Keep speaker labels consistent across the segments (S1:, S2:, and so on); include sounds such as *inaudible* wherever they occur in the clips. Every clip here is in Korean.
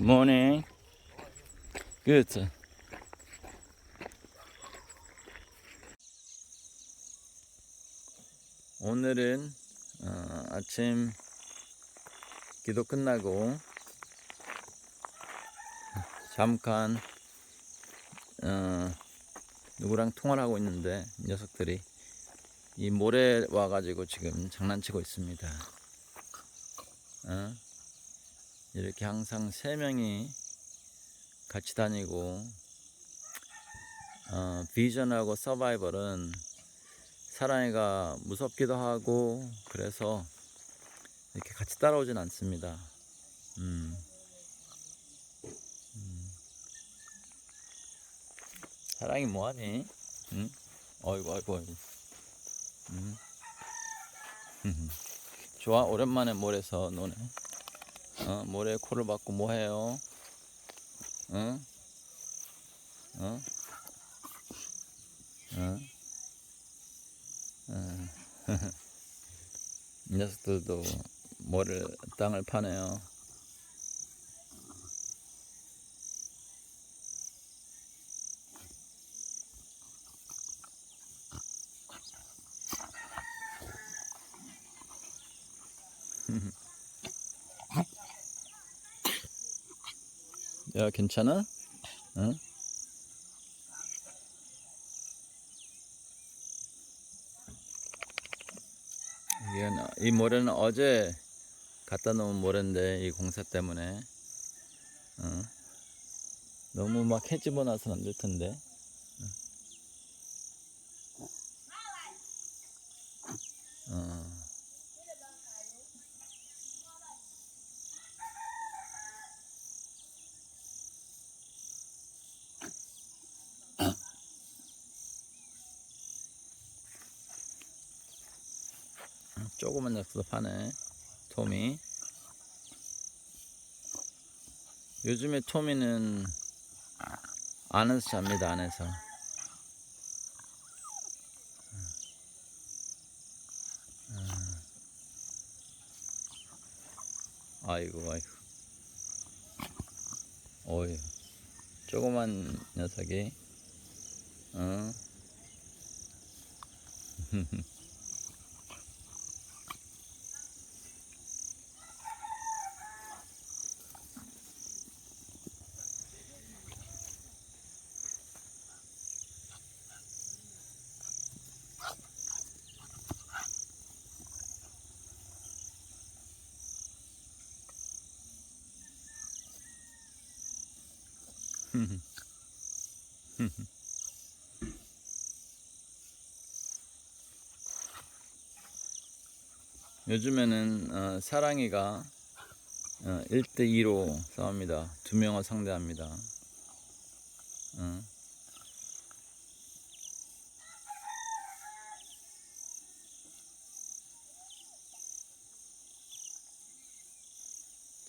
S1: Morning. Good. 오늘은 어, 아침 기도 끝나고 잠깐 어, 누구랑 통화를 하고 있는데 녀석들이 이 모래 와가지고 지금 장난치고 있습니다. 어? 이렇게 항상 세 명이 같이 다니고 어, 비전하고 서바이벌은 사랑이가 무섭기도 하고 그래서 이렇게 같이 따라오진 않습니다. 음. 음. 사랑이 뭐하니? 응? 어이구 어이구 어이구. 음. *laughs* 좋아 오랜만에 모래서 노네. 어, 모래 코를 박고 뭐 해요? 응? 어? 어? 어. *laughs* 이 녀석들도 모래 땅을 파네요. *laughs* 야, 괜찮아? 응? 이게 이 모래는 어제 갖다 놓은 모래인데 이 공사 때문에 어? 너무 막 해집어 놔서는 안 될 텐데 어. 조그만 녀석도 파네. 토미 요즘에 토미는 안에서 잡니다 안에서. 아이고 아이고. 어이 조그만 녀석이. 어 *laughs* *laughs* 요즘에는 어, 사랑이가 어, 1대2로 싸웁니다. 두 명을 상대합니다. 어.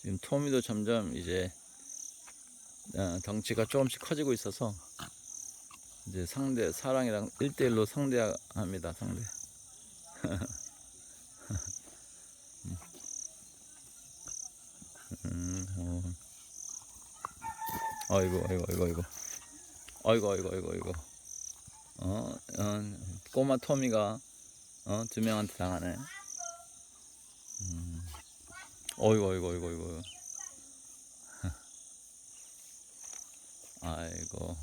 S1: 지금 토미도 점점 이제 어, 덩치가 조금씩 커지고 있어서 이제 상대 사랑이랑 1대1로 상대합니다. 상대. *laughs* 음, 어. 아이고, 아이고, 아이고, 아이고. 아이고, 아이고, 아이고, 아이고. 어, 어, 꼬마 토미가, 어, 두 명한테 당하네. 음. 어이구, 어이구, 어이구, 어이구. *laughs* 아이고.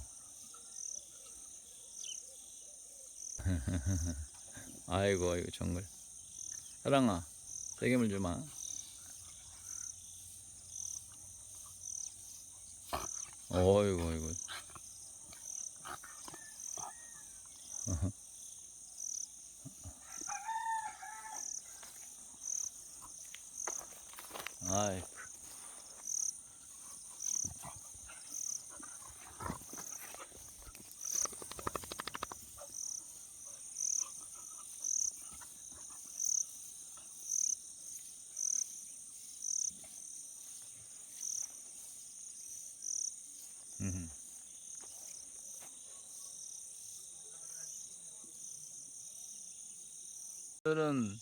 S1: 아이고, 아이고, 정글. 사랑아, 세게 물지 마. 어이구, 어이구. *laughs* 아이 오늘은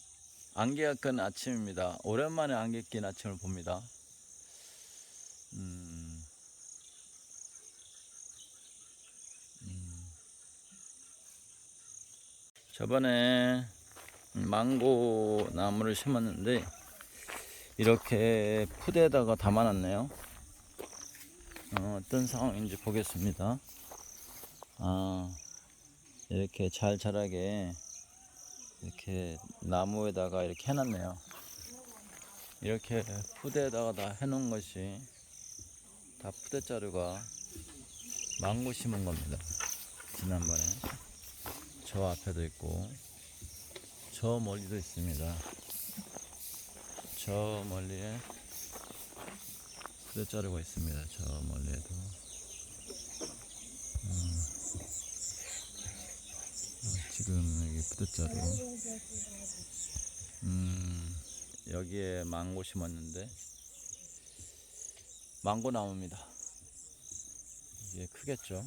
S1: 안개가 끈 아침입니다. 오랜만에 안개 낀 아침을 봅니다. 음, 음. 저번에 망고 나무를 심었는데 이렇게 푸대에다가 담아놨네요. 어, 떤 상황인지 보겠습니다. 아, 이렇게 잘 자라게 이렇게 나무에다가 이렇게 해놨네요. 이렇게 푸대에다가 다 해놓은 것이 다 푸대자루가 망고 심은 겁니다. 지난번에 저 앞에도 있고 저 멀리도 있습니다. 저 멀리에 푸대자루가 있습니다. 저 멀리에도 음, 어, 지금 여기 푸대자루 음, 여기에 망고 심었는데 망고 나무입니다. 이게 크겠죠.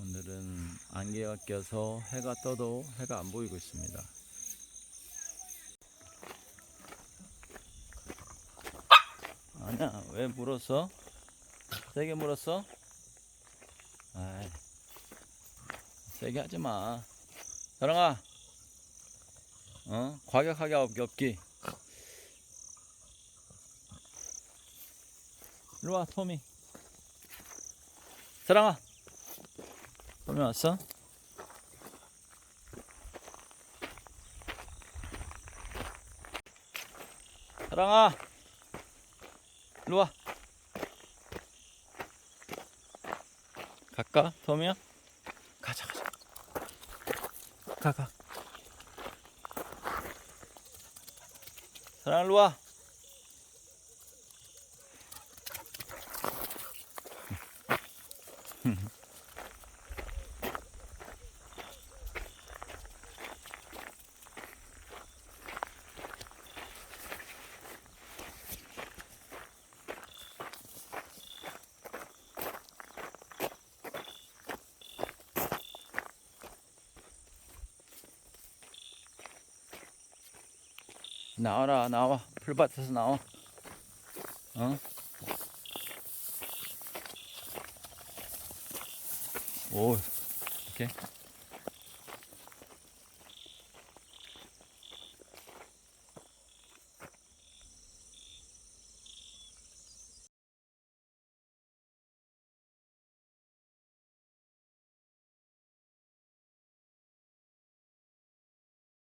S1: 오늘은 안개가 껴서 해가 떠도 해가 안 보이고 있습니다. 아니야, 왜 물었어? 세게 물었어? 아이, 세게 하지 마. 사랑아, 어? 과격하게 없기. 일로 와, 토미. 사랑아. 토미 왔어? 사랑아. 일로 와. 갈까, 토미야? 가자, 가자. 가, 가. 사랑 일로 와. 나와라 나와. 풀밭에서 나와. 어? 오 이렇게